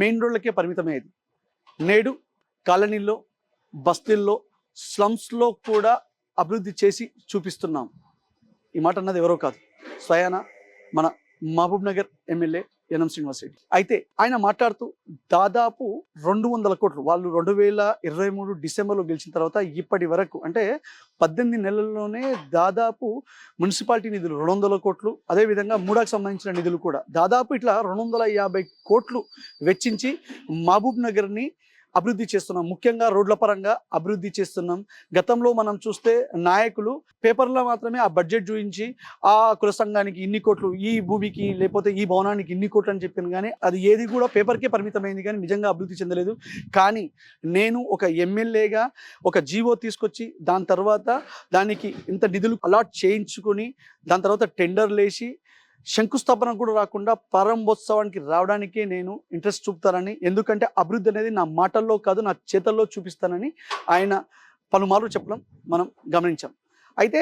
Main రోడ్లకే పరిమితమయ్యేది నేడు కాలనీల్లో బస్తీల్లో స్లమ్స్లో కూడా అభివృద్ధి చేసి చూపిస్తున్నాం. ఈ మాట అన్నది ఎవరో కాదు. స్వయాన మన Mahabubnagar MLA N M Srinivas Reddy. అయితే ఆయన మాట్లాడుతూ దాదాపు రెండు వందల కోట్లు వాళ్ళు రెండు వేల ఇరవై మూడు డిసెంబర్లో గెలిచిన తర్వాత ఇప్పటి వరకు అంటే పద్దెనిమిది నెలల్లోనే దాదాపు మున్సిపాలిటీ నిధులు రెండు వందల కోట్లు అదేవిధంగా మూడాకు సంబంధించిన నిధులు కూడా. దాదాపు ఇట్లా రెండు వందల యాభై కోట్లు వెచ్చించి మహబూబ్ నగర్ని అభివృద్ధి చేస్తున్నాం. ముఖ్యంగా రోడ్ల పరంగా అభివృద్ధి చేస్తున్నాం. గతంలో మనం చూస్తే నాయకులు పేపర్లో మాత్రమే ఆ బడ్జెట్ చూపించి ఆ కుల సంఘానికి ఇన్ని కోట్లు ఈ భూమికి లేకపోతే ఈ భవనానికి ఇన్ని కోట్లు అని చెప్పాను. కానీ అది ఏది కూడా పేపర్కే పరిమితమైంది. కానీ నిజంగా అభివృద్ధి చెందలేదు. కానీ నేను ఒక ఎమ్మెల్యేగా ఒక జీవో తీసుకొచ్చి దాని తర్వాత దానికి ఇంత నిధులు అలాట్ చేయించుకొని దాని తర్వాత టెండర్లు వేసి శంకుస్థాపన కూడా రాకుండా ప్రారంభోత్సవానికి రావడానికే నేను ఇంట్రెస్ట్ చూపుతానని ఎందుకంటే అభివృద్ధి అనేది నా మాటల్లో కాదు నా చేతల్లో చూపిస్తానని ఆయన పలుమార్లు చెప్పడం మనం గమనించాం. అయితే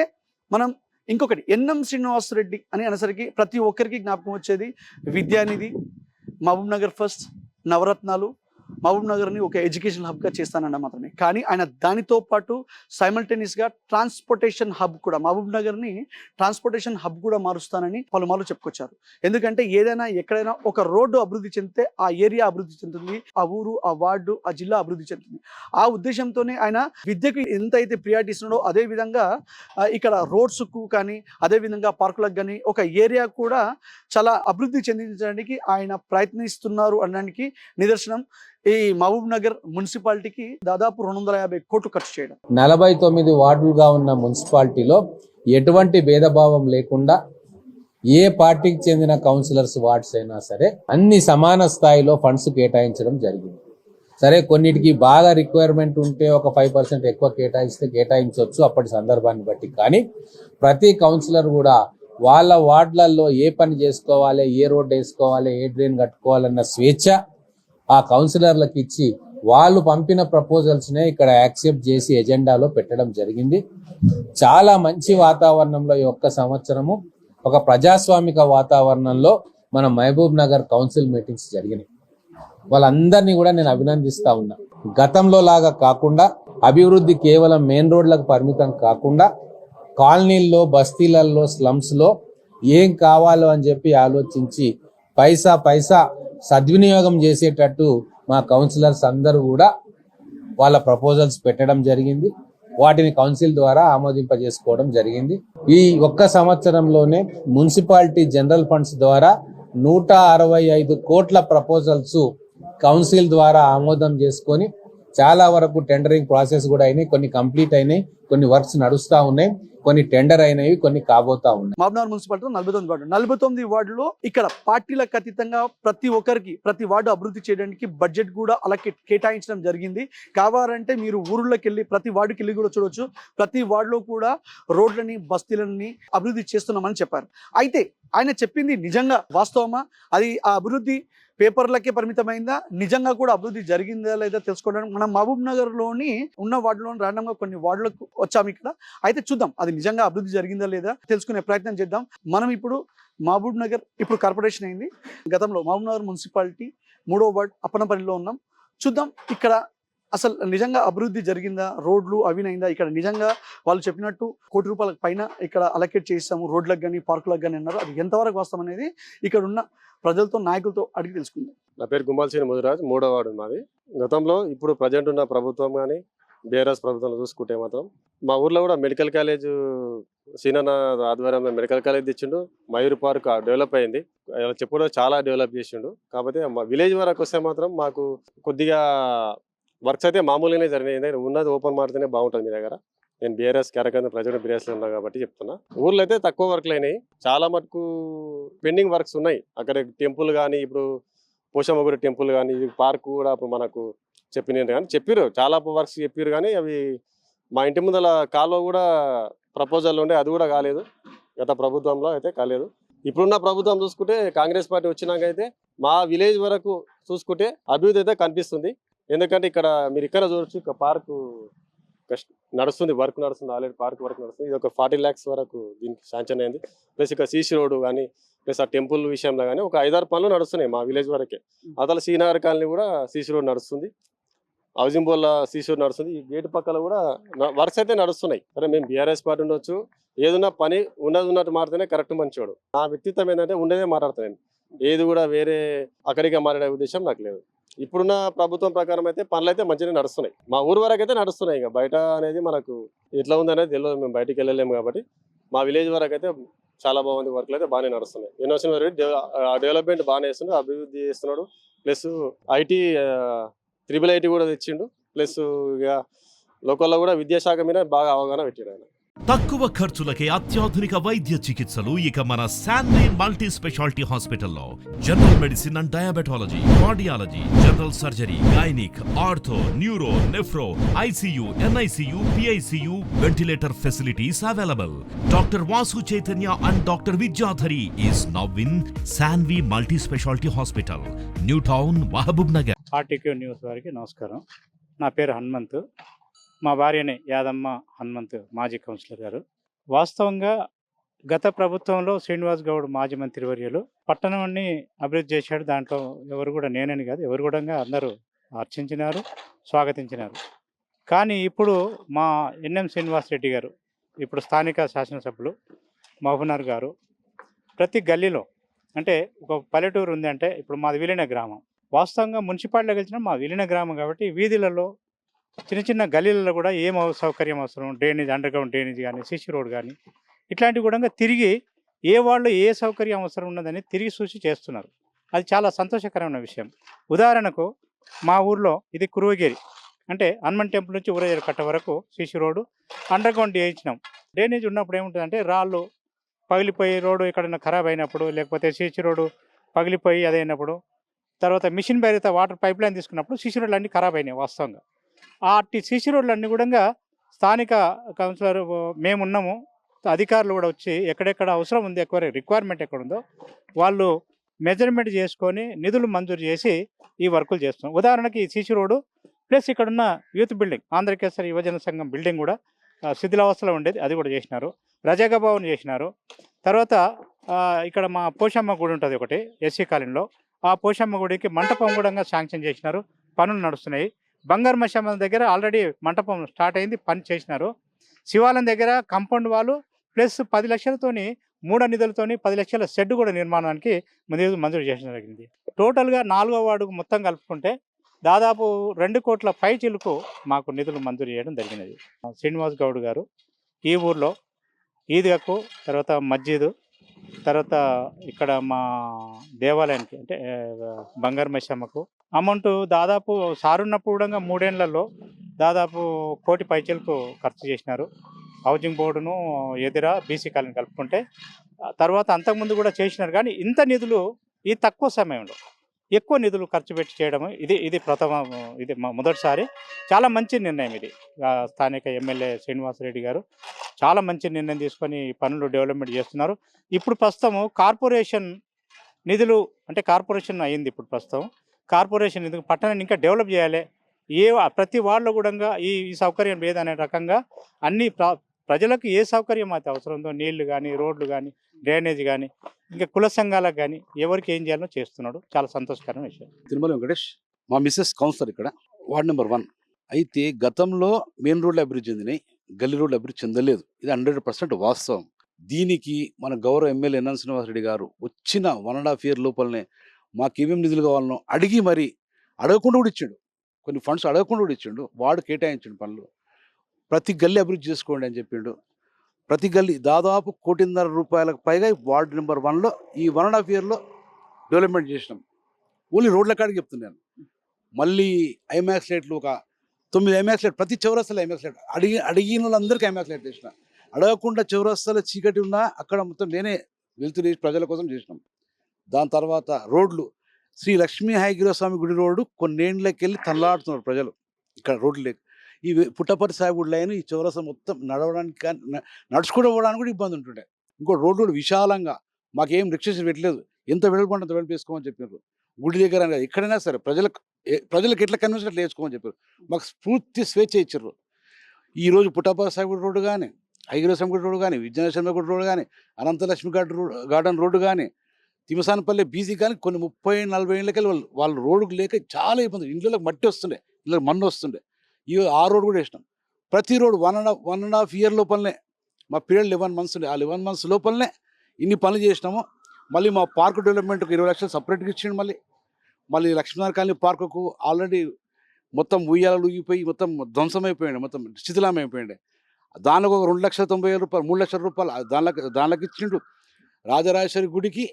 మనం ఇంకొకటి ఎన్ఎం శ్రీనివాసరెడ్డి అని అనేసరికి ప్రతి ఒక్కరికి జ్ఞాపకం వచ్చేది విద్యానిధి మహబూబ్ నగర్ ఫస్ట్ నవరత్నాలు మహబూబ్ నగర్ని ఒక ఎడ్యుకేషన్ హబ్గా చేస్తానన్న మాత్రమే. కానీ ఆయన దానితో పాటు సైమల్టేనియస్గా ట్రాన్స్పోర్టేషన్ హబ్ కూడా మహబూబ్ నగర్ని ట్రాన్స్పోర్టేషన్ హబ్ కూడా మారుస్తానని పలుమార్లు చెప్పుకొచ్చారు. ఎందుకంటే ఏదైనా ఎక్కడైనా ఒక రోడ్డు అభివృద్ధి చెందితే ఆ ఏరియా అభివృద్ధి చెందుతుంది ఆ ఊరు ఆ వార్డు ఆ జిల్లా అభివృద్ధి చెందుతుంది. ఆ ఉద్దేశంతోనే ఆయన విద్యకు ఎంత అయితే ప్రియారిటీ ఇస్తున్నాడో అదే విధంగా ఇక్కడ రోడ్స్కు కానీ అదే విధంగా పార్కులకు కానీ ఒక ఏరియా కూడా చాలా అభివృద్ధి చెందించడానికి ఆయన ప్రయత్నిస్తున్నారు అనడానికి నిదర్శనం. ఈ మహబూబ్ నగర్ మున్సిపాలిటీకి దాదాపు రెండు వందల యాభై కోట్లు ఖర్చు చేయడం. నలభై తొమ్మిది వార్డులుగా ఉన్న మున్సిపాలిటీలో ఎటువంటి భేదభావం లేకుండా ఏ పార్టీకి చెందిన కౌన్సిలర్స్ వార్డ్స్ అయినా సరే అన్ని సమాన స్థాయిలో ఫండ్స్ కేటాయించడం జరిగింది. సరే కొన్నిటికి బాగా రిక్వైర్మెంట్ ఉంటే ఒక ఫైవ్ పర్సెంట్ ఎక్కువ కేటాయిస్తే కేటాయించవచ్చు అప్పటి సందర్భాన్ని బట్టి. కానీ ప్రతి కౌన్సిలర్ కూడా వాళ్ళ వార్డులలో ఏ పని చేసుకోవాలి ఏ రోడ్డు వేసుకోవాలి ఏ డ్రైన్ కట్టుకోవాలన్న స్వేచ్ఛ ఆ కౌన్సిలర్లకు ఇచ్చి వాళ్ళు పంపిన ప్రపోజల్స్నే ఇక్కడ యాక్సెప్ట్ చేసి ఎజెండాలో పెట్టడం జరిగింది. చాలా మంచి వాతావరణంలో ఈ ఒక్క సంవత్సరము ఒక ప్రజాస్వామిక వాతావరణంలో మన మహబూబ్ నగర్ కౌన్సిల్ మీటింగ్స్ జరిగినాయి. వాళ్ళందరినీ కూడా నేను అభినందిస్తా ఉన్నా. గతంలో లాగా కాకుండా అభివృద్ధి కేవలం మెయిన్ రోడ్లకు పరిమితం కాకుండా కాలనీల్లో బస్తీలలో స్లమ్స్లో ఏం కావాలో అని చెప్పి ఆలోచించి పైసా పైసా సద్వినియోగం చేసేటట్టు మా కౌన్సిలర్స్ అందరూ కూడా వాళ్ళ ప్రపోజల్స్ పెట్టడం జరిగింది. వాటిని కౌన్సిల్ ద్వారా ఆమోదింపజేసుకోవడం జరిగింది. ఈ ఒక్క సంవత్సరంలోనే మున్సిపాలిటీ జనరల్ ఫండ్స్ ద్వారా నూట అరవై ఐదు కోట్ల ప్రపోజల్స్ కౌన్సిల్ ద్వారా ఆమోదం చేసుకొని చాలా వరకు టెండరింగ్ ప్రాసెస్ కూడా అయినాయి. కొన్ని కంప్లీట్ అయినాయి. కొన్ని వర్క్స్ నడుస్తూ ఉన్నాయి. కొన్ని టెండర్ అయినవి కొన్ని కాబోతా ఉన్నాయి. మహబూబ్నగర్ మున్సిపాలిటీ నలభై తొమ్మిది వార్డు నలభై తొమ్మిది వార్డులో ఇక్కడ పార్టీలకు అతీతంగా ప్రతి ఒక్కరికి ప్రతి వార్డు అభివృద్ధి చేయడానికి బడ్జెట్ కూడా అలా కేటాయించడం జరిగింది. కావాలంటే మీరు ఊర్లోకి వెళ్ళి ప్రతి వార్డుకి వెళ్ళి కూడా చూడొచ్చు. ప్రతి వార్డులో కూడా రోడ్లని బస్తీలని అభివృద్ధి చేస్తున్నామని చెప్పారు. అయితే ఆయన చెప్పింది నిజంగా వాస్తవమా? అది ఆ అభివృద్ధి పేపర్లకే పరిమితమైందా? నిజంగా కూడా అభివృద్ధి జరిగిందా లేదా తెలుసుకోవడానికి? మనం మహబూబ్ నగర్లోని ఉన్న వార్డులో ర్యాండమ్గా కొన్ని వార్డులకు వచ్చాము ఇక్కడ. అయితే చూద్దాం అది నిజంగా అభివృద్ధి జరిగిందా లేదా తెలుసుకునే ప్రయత్నం చేద్దాం. మనం ఇప్పుడు మహబూబ్ నగర్ ఇప్పుడు కార్పొరేషన్ అయింది. గతంలో మహబూబ్ నగర్ మున్సిపాలిటీ మూడో వార్డ్ అప్పనపల్లిలో ఉన్నాం. చూద్దాం ఇక్కడ అసలు నిజంగా అభివృద్ధి జరిగిందా? రోడ్లు అవినైందా ఇక్కడ నిజంగా వాళ్ళు చెప్పినట్టు కోటి రూపాయల పైన ఇక్కడ అలకేట్ చేస్తాము. రోడ్లకు కానీ పార్కులకు కానీ అన్నారు. అది ఎంతవరకు వాస్తవం అనేది ఇక్కడ ఉన్న ప్రజలతో నాయకులతో అడిగి తెలుసుకుందాం. నా పేరు గుమ్మాల్సిన మధురాజ్ మూడో వార్డు మాది. గతంలో ఇప్పుడు ప్రజెంట్ ఉన్న ప్రభుత్వం కానీ బీఆర్ఎస్ ప్రభుత్వంలో చూసుకుంటే మాత్రం మా ఊర్లో కూడా మెడికల్ కాలేజ్ సీనన్న ఆధ్వర్యంలో మెడికల్ కాలేజ్ తెచ్చిండు. మయూర్ పార్క్ డెవలప్ అయింది. అలా చాలా డెవలప్ చేసిండు. కాకపోతే మా విలేజ్ వరకు వస్తే మాత్రం మాకు కొద్దిగా వర్క్స్ అయితే మామూలుగానే జరిగినాయి. ఉన్నది ఓపెన్ మాడితేనే బాగుంటుంది మీ దగ్గర. నేను బీఆర్ఎస్ కార్యక్రమం ప్రజెంట్ బీఆర్ఎస్లో ఉన్నా కాబట్టి చెప్తున్నా. ఊర్లో అయితే తక్కువ వర్క్లు అయినాయి. చాలా మటుకు పెండింగ్ వర్క్స్ ఉన్నాయి. అక్కడ టెంపుల్ కానీ ఇప్పుడు పోషమ్మగుడి టెంపుల్ కానీ ఇది పార్క్ కూడా అప్పుడు మనకు చెప్పిన కానీ చెప్పారు చాలా వర్క్స్ చెప్పారు కానీ అవి మా ఇంటి ముందల కాలువ కూడా ప్రపోజల్ ఉండే అది కూడా కాలేదు. గత ప్రభుత్వంలో అయితే కాలేదు. ఇప్పుడున్న ప్రభుత్వం చూసుకుంటే కాంగ్రెస్ పార్టీ వచ్చినాక అయితే మా విలేజ్ వరకు చూసుకుంటే అభివృద్ధి అయితే కనిపిస్తుంది. ఎందుకంటే ఇక్కడ మీరు ఇక్కడ చూడొచ్చు ఇక పార్కు నడుస్తుంది వర్క్ నడుస్తుంది ఆల్రెడీ పార్క్ వర్క్ నడుస్తుంది. ఇది ఒక ఫార్టీ ల్యాక్స్ వరకు దీనికి శాంక్షన్ అయింది. ప్లస్ ఇక సీసీ రోడ్ కానీ ప్లస్ ఆ టెంపుల్ విషయంలో కానీ ఒక ఐదారు పనులు నడుస్తున్నాయి మా విలేజ్ వరకే. అతల శ్రీనగర్ కాలనీ కూడా సీసీ రోడ్ నడుస్తుంది. హౌసింగ్ బోర్ల సీసీ నడుస్తుంది. ఈ గేటు పక్కన కూడా వర్క్స్ అయితే నడుస్తున్నాయి. సరే మేము బీఆర్ఎస్ పార్టీ ఉండొచ్చు. ఏదన్నా పని ఉన్నది ఉన్నట్టు మాడితేనే కరెక్ట్ మంచివాడు. నా వ్యక్తిత్వం ఏంటంటే ఉండేదే మాట్లాడతాను ఏది కూడా వేరే అక్కడిగా మాట్లాడే ఉద్దేశం నాకు లేదు. ఇప్పుడున్న ప్రభుత్వం ప్రకారం అయితే పనులు అయితే మంచిగా నడుస్తున్నాయి. మా ఊరు వరకు అయితే నడుస్తున్నాయి. ఇంకా బయట అనేది మనకు ఎట్లా ఉందనేది తెలియదు మేము బయటికి వెళ్ళలేము కాబట్టి. మా విలేజ్ వరకు అయితే చాలా బాగుంది. వర్క్లు అయితే బాగానే నడుస్తున్నాయి. యూనివర్సిటీ డెవలప్మెంట్ బాగానే చేస్తున్నాడు. అభివృద్ధి చేస్తున్నాడు. ప్లస్ ఐటీ త్రిబుల్ ఐటీ కూడా తెచ్చిండు. ప్లస్ ఇక లోకల్లో కూడా విద్యాశాఖ మీద బాగా అవగాహన పెట్టాడు ఆయన. తక్కువ ఖర్చులకే అత్యాధునిక వైద్య చికిత్సలు. ఇక మన శాన్వి మల్టీ స్పెషాలిటీ హాస్పిటల్లో general medicine and diabetology cardiology general surgery gynaec ortho neuro nephro ICU NICU PICU ventilator facilities available. Doctor Vasu Chaitanya and doctor Vidyadhari is now in Sanvi multi speciality hospital new town Mahabubnagar. RTQ news వారికి నమస్కారం. నా పేరు హనుమంతు. మా భార్యని యాదమ్మ హనుమంతు మాజీ councillor గారు. వాస్తవంగా గత ప్రభుత్వంలో శ్రీనివాస్ గౌడ్ మాజీ మంత్రివర్యులు పట్టణాన్ని అభివృద్ధి చేశాడు. దాంట్లో ఎవరు కూడా నేనని కాదు ఎవరు కూడా అందరూ అర్చించినారు స్వాగతించినారు. కానీ ఇప్పుడు మా ఎన్ఎం శ్రీనివాస్ రెడ్డి గారు ఇప్పుడు స్థానిక శాసనసభ్యులు మహబూబ్నగర్ గారు ప్రతి గల్లీలో అంటే ఒక పల్లెటూరు ఉంది అంటే ఇప్పుడు మాది విలీన గ్రామం. వాస్తవంగా మున్సిపాలిటీలో గెలిచిన మా విలీన గ్రామం కాబట్టి వీధులలో చిన్న చిన్న గల్లీలలో కూడా ఏం సౌకర్యం అవసరం? డ్రైనేజ్ అండర్ గ్రౌండ్ డ్రైనేజ్ కానీ సిసి రోడ్ కానీ ఇట్లాంటివి కూడా తిరిగి ఏ వాళ్ళు ఏ సౌకర్యం అవసరం ఉన్నదని తిరిగి చూసి చేస్తున్నారు. అది చాలా సంతోషకరమైన విషయం. ఉదాహరణకు మా ఊర్లో ఇది కురువగిరి. అంటే హనుమాన్ టెంపుల్ నుంచి ఊరజర కట్ట వరకు సిసి రోడ్డు అండర్ గ్రౌండ్ చేయించినాం డ్రైనేజ్ ఉన్నప్పుడు ఏముంటుందంటే రాళ్ళు పగిలిపోయి రోడ్డు ఎక్కడైనా ఖరాబ్ అయినప్పుడు లేకపోతే సిసి రోడ్డు పగిలిపోయి అదైనప్పుడు తర్వాత మిషన్ బయట వాటర్ పైప్ లైన్ తీసుకున్నప్పుడు సిసి రోడ్లు అన్నీ ఖరాబ్ అయినాయి వాస్తవంగా. ఆ అట్టి సిసి రోడ్లు అన్నీ కూడా స్థానిక కౌన్సిలర్ మేము ఉన్నాము. అధికారులు కూడా వచ్చి ఎక్కడెక్కడ అవసరం ఉంది ఎక్కువ రిక్వైర్మెంట్ ఎక్కడ ఉందో వాళ్ళు మెజర్మెంట్ చేసుకొని నిధులు మంజూరు చేసి ఈ వర్కులు చేస్తున్నాం. ఉదాహరణకి ఈ సిసి రోడ్డు ప్లస్ ఇక్కడున్న యూత్ బిల్డింగ్ ఆంధ్రకేశ్వర యువజన సంఘం బిల్డింగ్ కూడా శిథిలావస్థలో ఉండేది అది కూడా చేసినారు. రజాగా భవన్ చేసినారు. తర్వాత ఇక్కడ మా పోషమ్మ గుడి ఉంటుంది ఒకటి ఎస్సీ కాలనీలో. ఆ పోషమ్మ గుడికి మంటపం కూడా శాంక్షన్ చేసినారు. పనులు నడుస్తున్నాయి. బంగారు మశమ్మ దగ్గర ఆల్రెడీ మంటపం స్టార్ట్ అయింది పని చేసినారు. శివాలయం దగ్గర కంపౌండ్ వాళ్ళు ప్లస్ పది లక్షలతోని మూడో నిధులతోని పది లక్షల షెడ్ కూడా నిర్మాణానికి ముందు మంజూరు చేసిన జరిగింది. టోటల్గా నాలుగో వార్డుకు మొత్తం కలుపుకుంటే దాదాపు రెండు కోట్ల పై చిలుకు మాకు నిధులు మంజూరు చేయడం జరిగినది. శ్రీనివాస్ గౌడ్ గారు ఈ ఊర్లో ఈద్గకు తర్వాత మస్జిద్ తర్వాత ఇక్కడ మా దేవాలయానికి అంటే ఆ, బంగారు మశమ్మకు అమౌంట్ దాదాపు సారున్నప్పుడు కూడా మూడేళ్ళలో దాదాపు కోటి పైచలకు ఖర్చు చేసినారు. హౌజింగ్ బోర్డును ఎదుర బీసీ కాలనీ కలుపుకుంటే తర్వాత అంతకుముందు కూడా చేసినారు. కానీ ఇంత నిధులు ఈ తక్కువ సమయంలో ఎక్కువ నిధులు ఖర్చు పెట్టి చేయడం ఇది ఇది ప్రథమ ఇది మొదటిసారి. చాలా మంచి నిర్ణయం ఇది. స్థానిక ఎమ్మెల్యే శ్రీనివాసరెడ్డి గారు చాలా మంచి నిర్ణయం తీసుకొని పనులు డెవలప్మెంట్ చేస్తున్నారు. ఇప్పుడు ప్రస్తుతం కార్పొరేషన్ నిధులు అంటే కార్పొరేషన్ అయింది ఇప్పుడు ప్రస్తుతం. కార్పొరేషన్ నిధులు పట్టణాన్ని ఇంకా డెవలప్ చేయాలి. ఏ ప్రతి వాళ్ళలో కూడా ఈ ఈ సౌకర్యం లేదనే రకంగా అన్ని ప్రజలకు ఏ సౌకర్యం అయితే అవసరం ఉందో నీళ్ళు కానీ రోడ్లు కానీ డ్రైనేజ్ కానీ ఇంకా కుల సంఘాలకు కానీ ఎవరికి ఏం చేయాలో చేస్తున్నాడు. చాలా సంతోషకరమైన విషయం. తిరుమల వెంకటేష్ మా మిస్సెస్ కౌన్సిలర్ ఇక్కడ వార్డ్ నెంబర్ వన్. అయితే గతంలో మెయిన్ రోడ్లు అభివృద్ధి చెందినాయి. గల్లీ రోడ్లు అభివృద్ధి చెందలేదు. ఇది హండ్రెడ్ పర్సెంట్ వాస్తవం. దీనికి మన గౌరవ ఎమ్మెల్యే ఎన్ఎన్ శ్రీనివాసరెడ్డి గారు వచ్చిన వన్ అండ్ హాఫ్ ఇయర్ లోపలనే మాకు ఏమేమి నిధులు కావాలనో అడిగి మరి అడగకుండా కూడా ఇచ్చాడు. కొన్ని ఫండ్స్ అడగకుండా కూడా ఇచ్చిండు. వాడు కేటాయించిండు పనులు. ప్రతి గల్లీ అభివృద్ధి చేసుకోండి అని చెప్పిండు. ప్రతి గల్లీ దాదాపు కోటిన్నర రూపాయలకు పైగా వార్డు నెంబర్ వన్లో ఈ వన్ అండ్ హాఫ్ ఇయర్లో డెవలప్మెంట్ చేసినాం. ఓన్లీ రోడ్ల కాడికి చెప్తున్నాను మళ్ళీ ఐమాక్స్ లైట్లు ఒక తొమ్మిది ఐమాక్స్ లైట్ ప్రతి చౌరస్తలో ఐమాక్స్ లైట్ అడిగి అడిగిన వాళ్ళందరికీ ఐమాక్స్ లైట్ చేసిన అడగకుండా చౌరస్తల చీకటి ఉన్నా అక్కడ మొత్తం నేనే వెళ్తూ ప్రజల కోసం చేసినాం. దాని తర్వాత రోడ్లు. శ్రీ లక్ష్మీ హైగిర స్వామి గుడి రోడ్డు కొన్నేళ్ళకి వెళ్ళి తనలాడుతున్నారు ప్రజలు. ఇక్కడ రోడ్లు లేక. ఈ పుట్టపర్తి సాయి గుడి లైన్ ఈ చౌరస మొత్తం నడవడానికి కానీ న- నడుచుకుంటూ పోవడానికి కూడా ఇబ్బంది ఉంటుండే. ఇంకో రోడ్డు కూడా విశాలంగా. మాకేం రిక్షేషన్ పెట్టలేదు. ఎంత వెడల్పు అంత వెడల్పు చెప్పారు గుడి దగ్గర ఎక్కడైనా సరే ప్రజలకు ప్రజలకు ఎట్లా కన్విన్స్ అట్లా వేసుకోమని చెప్పారు. మాకు స్ఫూర్తి స్వేచ్ఛ ఇచ్చారు. ఈ రోజు పుట్టపర్తి సాయి గుడి రోడ్డు కానీ ఐగిరసం గుడి రోడ్డు కానీ విజయనగరం గుడి రోడ్డు కానీ Anantalakshmi garden road garden road కానీ తిమసానపల్లి బీసీ కానీ కొన్ని ముప్పై నలభై ఏళ్ళకెళ్ళి వాళ్ళు వాళ్ళు రోడ్డుకు లేక చాలా ఇబ్బంది ఇంట్లోకి మట్టి వస్తుండే ఇంట్లో మన్ను వస్తుండే. ఈ ఆ రోడ్ కూడా వేసినాం. ప్రతి road one and half one and half year లోపలనే మా పీరియడ్ లెవెన్ మంత్స్ ఉండే. ఆ లెవెన్ మంత్స్ లోపలనే ఇన్ని పనులు చేసినాము. మళ్ళీ మా పార్క్ డెవలప్మెంట్కి ఇరవై లక్షలు సపరేట్గా ఇచ్చిండు మళ్ళీ. మళ్ళీ లక్ష్మీనారాయణ కాలనీ పార్కుకు ఆల్రెడీ మొత్తం ఉయ్యాలలు ఊగిపోయి మొత్తం ధ్వంసమైపోయింది మొత్తం శిథిలమైపోయింది దానికి ఒక రెండు లక్షల తొంభై వేల రూపాయలు మూడు లక్షల రూపాయలు దానిలోకి దానిలోకి ఇచ్చిండు రాజరాజేశ్వరి గుడికి.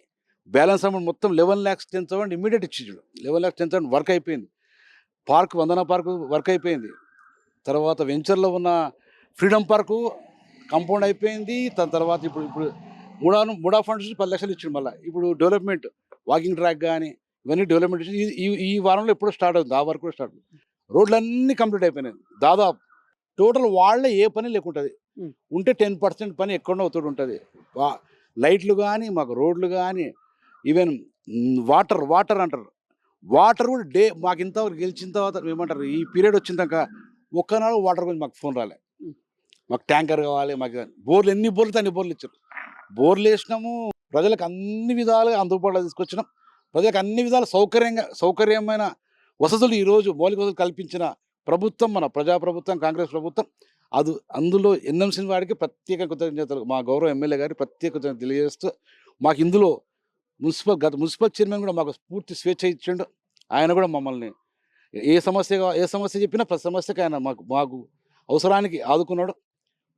బ్యాలెన్స్ అమౌంట్ మొత్తం eleven lakhs ten thousand immediate ఇచ్చిండు. Eleven lakhs ten thousand work అయిపోయింది. పార్క్ వందన పార్క్ వర్క్ అయిపోయింది. తర్వాత వెంచర్లో ఉన్న ఫ్రీడమ్ పార్కు కంపౌండ్ అయిపోయింది. దాని తర్వాత ఇప్పుడు ఇప్పుడు మూడా మూడా ఫండ్స్ పది లక్షలు ఇచ్చిండు మళ్ళీ. ఇప్పుడు డెవలప్మెంట్ వాకింగ్ ట్రాక్ కానీ ఇవన్నీ డెవలప్మెంట్ ఈ- ఈ వారంలో ఎప్పుడో స్టార్ట్ అవుతుంది ఆ వర్క్ కూడా స్టార్ట్ రోడ్లన్నీ కంప్లీట్ అయిపోయినాయి. దాదాపు టోటల్ వాళ్ళే ఏ పని లేకుంటుంది. ఉంటే టెన్ పర్సెంట్ పని ఎక్కడో అవుతూ ఉంటుంది. లైట్లు కానీ మాకు రోడ్లు కానీ ఈవెన్ వాటర్ వాటర్ అంటారు. వాటర్ కూడా డే మాకు ఇంతవరకు గెలిచిన తర్వాత ఏమంటారు ఈ పీరియడ్ వచ్చిన దాకా ఒక్కనాడు వాటర్ గురించి మాకు ఫోన్ రాలే. మాకు ట్యాంకర్ కావాలి మాకు. బోర్లు ఎన్ని బోర్లు అన్ని బోర్లు ఇచ్చారు. బోర్లు వేసినాము ప్రజలకు అన్ని విధాలుగా అందుబాటులో తీసుకొచ్చినాం. ప్రజలకు అన్ని విధాల సౌకర్యంగా సౌకర్యమైన వసతులు ఈరోజు మౌలిక వసతులు కల్పించిన ప్రభుత్వం మన ప్రజాప్రభుత్వం కాంగ్రెస్ ప్రభుత్వం. అది అందులో ఎన్ఎంసీ వాడికి ప్రత్యేక కృతజ్ఞతలు. మా గౌరవ ఎమ్మెల్యే గారికి ప్రత్యేక కృతజ్ఞత తెలియజేస్తూ మాకు ఇందులో మున్సిపల్ గత మున్సిపల్ చైర్మన్ కూడా మాకు పూర్తి స్వేచ్ఛ ఇచ్చిండు. ఆయన కూడా మమ్మల్ని ఏ సమస్యగా ఏ సమస్య చెప్పినా ప్రతి సమస్యకి ఆయన మాకు మాకు అవసరానికి ఆదుకున్నాడు.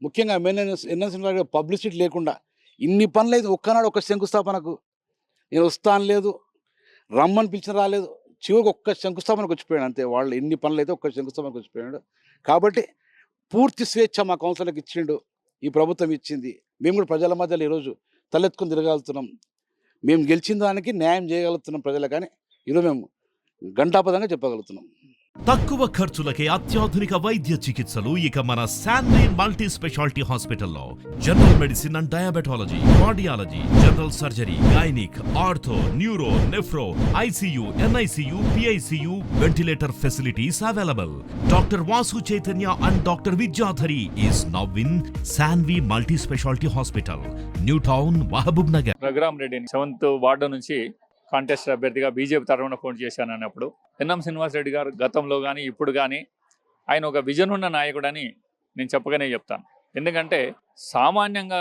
ముఖ్యంగా ఎమ్మెల్యే ఎన్ఎంసీ వాడికి పబ్లిసిటీ లేకుండా ఇన్ని పనులు అయితే ఒక్కనాడు ఒక్క శంకుస్థాపనకు నేను వస్తాను లేదు. రమ్మని పిలిచిన రాలేదు. చివరికి ఒక్క శంకుస్థాపనకు వచ్చిపోయాడు అంతే. వాళ్ళు ఎన్ని పనులు అయితే ఒక్క శంకుస్థాపనకు వచ్చిపోయాడు. కాబట్టి పూర్తి స్వేచ్ఛ మా కౌన్సిలర్కి ఇచ్చిండు. ఈ ప్రభుత్వం ఇచ్చింది. మేము కూడా ప్రజల మధ్యలో ఈరోజు తలెత్తుకుని తిరగలుగుతున్నాం మేము గెలిచిన దానికి న్యాయం చేయగలుగుతున్నాం ప్రజలు కానీ ఈరోజు మేము గంటాపదంగా చెప్పగలుగుతున్నాం. తక్కువ ఖర్చులకే అత్యాధునిక వైద్య చికిత్సలు. ఇక మన శాన్లీ మల్టీ స్పెషాలిటీ హాస్పిటల్లో general medicine and diabetology cardiology general surgery gynaec ortho neuro nephro ICU NICU PICU ventilator facilities available. Doctor Vasu Chaitanya and doctor Vidyadhari is now in Shanvi multi specialty hospital new town Mahabubnagar. Raghuram Reddy seventh ward నుంచి contest అభ్యర్థిగా BJP తరఫున పోటీ చేశాను అన్నప్పుడు. NM Srinivas Reddy గారు గతంలో కానీ ఇప్పుడు కానీ ఆయన ఒక విజన్ ఉన్న నాయకుడని నేను చెప్పగానే చెప్తాను. ఎందుకంటే సామాన్యంగా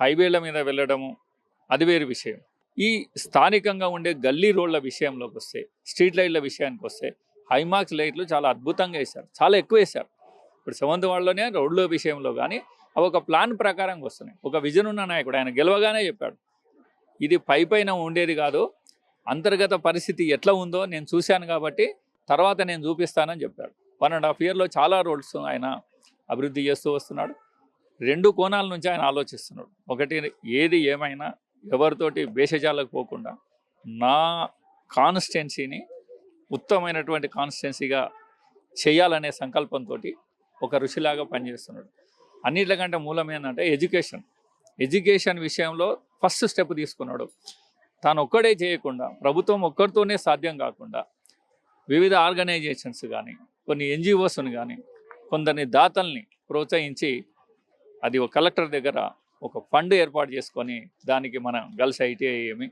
హైవేల మీద వెళ్ళడము అది వేరు విషయం. ఈ స్థానికంగా ఉండే గల్లీ రోడ్ల విషయంలోకి వస్తే స్ట్రీట్ లైట్ల విషయానికి వస్తే హైమాక్స్ లైట్లు చాలా అద్భుతంగా వేశారు. చాలా ఎక్కువ వేశారు. ఇప్పుడు సెవెంత్ వార్డులోనే రోడ్ల విషయంలో కానీ అవి ఒక ప్లాన్ ప్రకారంగా వస్తున్నాయి. ఒక విజన్ ఉన్న నాయకుడు ఆయన గెలవగానే చెప్పాడు. ఇది పై పైన ఉండేది కాదు అంతర్గత పరిస్థితి ఎట్లా ఉందో నేను చూశాను కాబట్టి తర్వాత నేను చూపిస్తానని చెప్పాడు. వన్ అండ్ హాఫ్ ఇయర్లో చాలా రోడ్స్ ఆయన అభివృద్ధి చేస్తూ వస్తున్నాడు. రెండు కోణాల నుంచి ఆయన ఆలోచిస్తున్నాడు. ఒకటి ఏది ఏమైనా ఎవరితోటి భేషజాలకు పోకుండా నా కాన్స్టిట్యున్సీని ఉత్తమమైనటువంటి కాన్స్టిట్యున్సీగా చేయాలనే సంకల్పంతో ఒక ఋషిలాగా పనిచేస్తున్నాడు. అన్నిటికంటే మూలం ఏంటంటే ఎడ్యుకేషన్. ఎడ్యుకేషన్ విషయంలో ఫస్ట్ స్టెప్ తీసుకున్నాడు. తాను ఒక్కడే చేయకుండా ప్రభుత్వం ఒక్కరితోనే సాధ్యం కాకుండా వివిధ ఆర్గనైజేషన్స్ కానీ కొన్ని ఎన్జిఓస్ని కానీ కొందరిని దాతల్ని ప్రోత్సహించి అది ఒక కలెక్టర్ దగ్గర ఒక ఫండ్ ఏర్పాటు చేసుకొని దానికి మన గర్ల్స్ ఐటీఐ ఏమి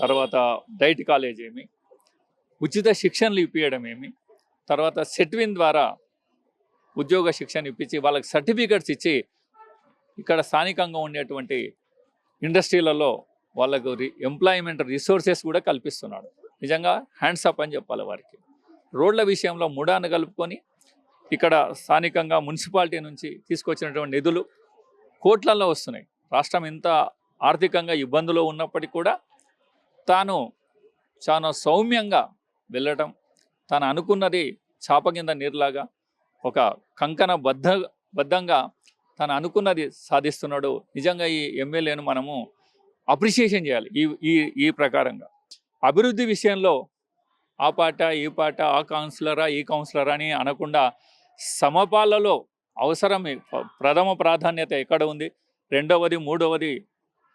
తర్వాత డైట్ కాలేజ్ ఏమి ఉచిత శిక్షణలు ఇప్పించడం ఏమి తర్వాత సెట్విన్ ద్వారా ఉద్యోగ శిక్షణ ఇప్పించి వాళ్ళకి సర్టిఫికెట్స్ ఇచ్చి ఇక్కడ స్థానికంగా ఉండేటువంటి ఇండస్ట్రీలలో వాళ్ళకు రి ఎంప్లాయ్మెంట్ రిసోర్సెస్ కూడా కల్పిస్తున్నాడు. నిజంగా హ్యాండ్స్ అప్ అని చెప్పాలి వారికి. రోడ్ల విషయంలో ముడాను కలుపుకొని ఇక్కడ స్థానికంగా మున్సిపాలిటీ నుంచి తీసుకొచ్చినటువంటి నిధులు కోట్లలో వస్తున్నాయి. రాష్ట్రం ఎంత ఆర్థికంగా ఇబ్బందులో ఉన్నప్పటికీ కూడా తాను చాలా సౌమ్యంగా వెళ్ళటం తాను అనుకున్నది చాప కింద నీరులాగా ఒక కంకణ బద్ధ బద్ధంగా తను అనుకున్నది సాధిస్తున్నాడు. నిజంగా ఈ ఎమ్మెల్యేను మనము అప్రిషియేషన్ చేయాలి ఈ ఈ ఈ ప్రకారంగా. అభివృద్ధి విషయంలో ఆ పాట ఈ పాట ఆ కౌన్సిలరా ఈ కౌన్సిలరా అని అనకుండా సమపాలలో అవసరం ప్రథమ ప్రాధాన్యత ఎక్కడ ఉంది? రెండవది మూడవది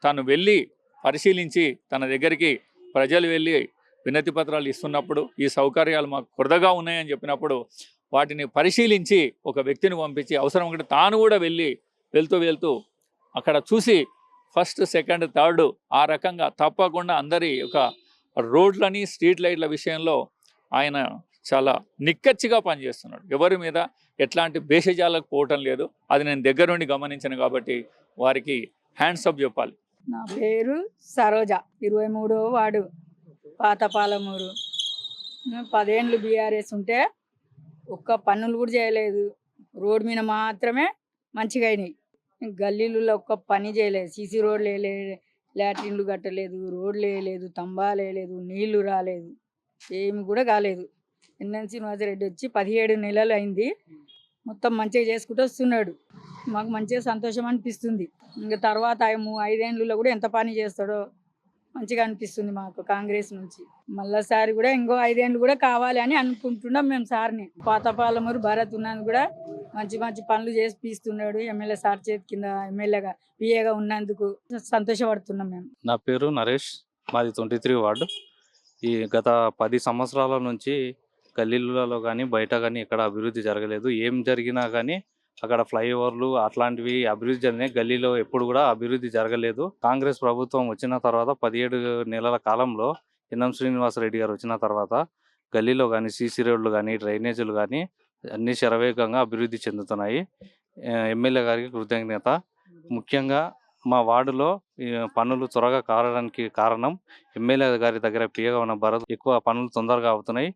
తను వెళ్ళి పరిశీలించి తన దగ్గరికి ప్రజలు వెళ్ళి వినతి పత్రాలు ఇస్తున్నప్పుడు ఈ సౌకర్యాలు మాకు కొరదగా ఉన్నాయని చెప్పినప్పుడు వాటిని పరిశీలించి ఒక వ్యక్తిని పంపించి అవసరం ఉంటే తాను కూడా వెళ్ళి వెళ్తూ వెళ్తూ అక్కడ చూసి ఫస్ట్ సెకండ్ థర్డ్ ఆ రకంగా తప్పకుండా అందరి ఒక రోడ్లని స్ట్రీట్ లైట్ల విషయంలో ఆయన చాలా నిక్కచ్చిగా పనిచేస్తున్నాడు. ఎవరి మీద ఎట్లాంటి భేషజాలకు పోవటం లేదు. అది నేను దగ్గర నుండి గమనించాను కాబట్టి వారికి హ్యాండ్స్ అప్ చెప్పాలి. నా పేరు సరోజ. ఇరవై మూడో వాడు పాతపాలమూరు. పదేండ్లు బీఆర్ఎస్ ఉంటే ఒక్క పన్నులు కూడా చేయలేదు. రోడ్డు మీద మాత్రమే మంచిగా అయినాయి. గల్లీలలో ఒక్క పని చేయలేదు. సీసీ రోడ్లు వేయలేదు లాట్రిన్లు కట్టలేదు రోడ్లు వేయలేదు తంబాలు వేయలేదు నీళ్ళు రాలేదు ఏమి కూడా కాలేదు. ఎన్ఎన్ శ్రీనివాసరెడ్డి వచ్చి పదిహేడు నెలలు అయింది. మొత్తం మంచిగా చేసుకుంటూ వస్తున్నాడు. మాకు మంచిగా సంతోషం అనిపిస్తుంది. ఇంకా తర్వాత ఆయన ఐదేండ్లలో కూడా ఎంత పని చేస్తాడో మంచిగా అనిపిస్తుంది మాకు కాంగ్రెస్ నుంచి. మళ్ళీసారి కూడా ఇంకో ఐదేండ్లు కూడా కావాలి అని అనుకుంటున్నాం మేము సార్ని. పాతపాలమూరు భారత్ ఉన్నది కూడా మంచి మంచి పనులు చేసి పీస్తున్నాడు ఎమ్మెల్యే సార్ చేతి కింద ఎమ్మెల్యేగా పిఏగా ఉన్నందుకు సంతోషపడుతున్నాం మేము. నా పేరు నరేష్. మాది ట్వంటీ త్రీ వార్డు. ఈ గత పది సంవత్సరాల నుంచి గల్లీలలో కానీ బయట కానీ ఇక్కడ అభివృద్ధి జరగలేదు. ఏం జరిగినా కానీ అక్కడ ఫ్లైఓవర్లు అట్లాంటివి అభివృద్ధి జరిగినాయి. గల్లీలో ఎప్పుడు కూడా అభివృద్ధి జరగలేదు. కాంగ్రెస్ ప్రభుత్వం వచ్చిన తర్వాత పదిహేడు నెలల కాలంలో ఎన్ఎం శ్రీనివాసరెడ్డి గారు వచ్చిన తర్వాత గల్లీలో కానీ సీసీ రోడ్లు కానీ డ్రైనేజీలు కానీ అన్ని శరవేగంగా అభివృద్ధి చెందుతున్నాయి. ఎమ్మెల్యే గారికి కృతజ్ఞత. ముఖ్యంగా మా వార్డులో పనులు త్వరగా కారడానికి కారణం ఎమ్మెల్యే గారి దగ్గర పియగా ఉన్న భరత్ ఎక్కువ పనులు తొందరగా అవుతున్నాయి.